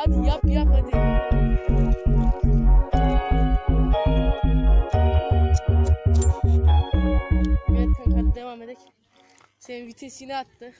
Hadi yap yap hadi. Evet kanka devam edelim. Senin vitesini attı.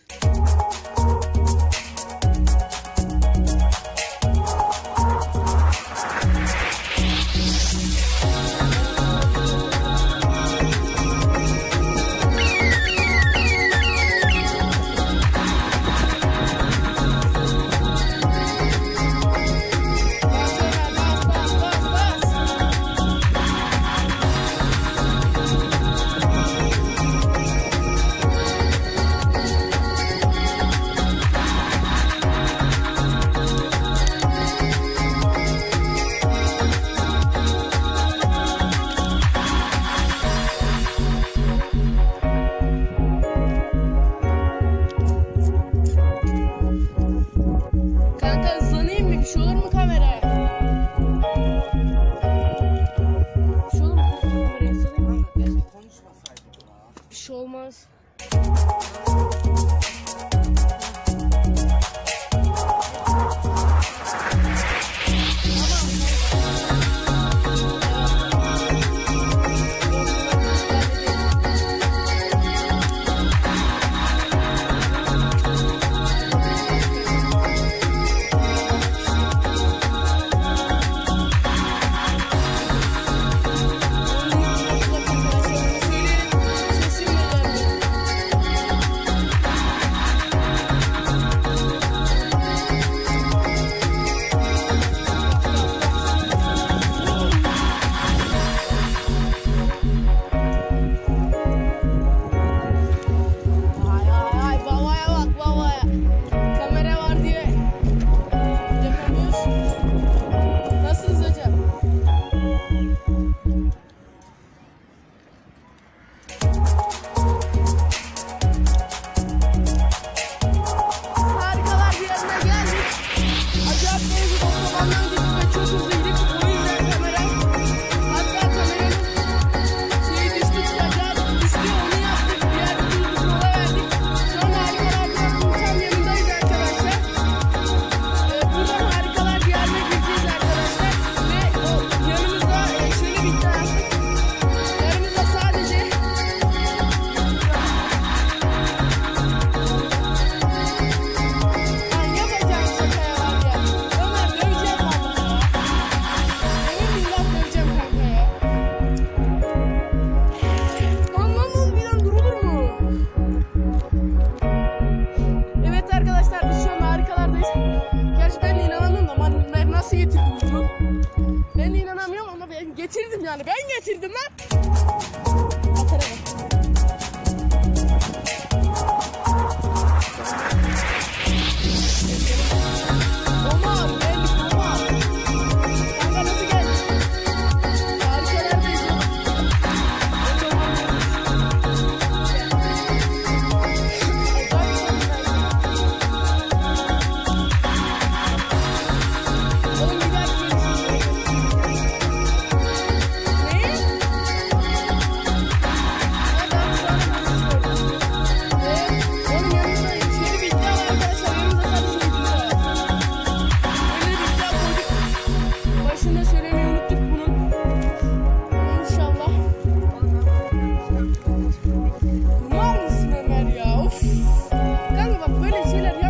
Chile,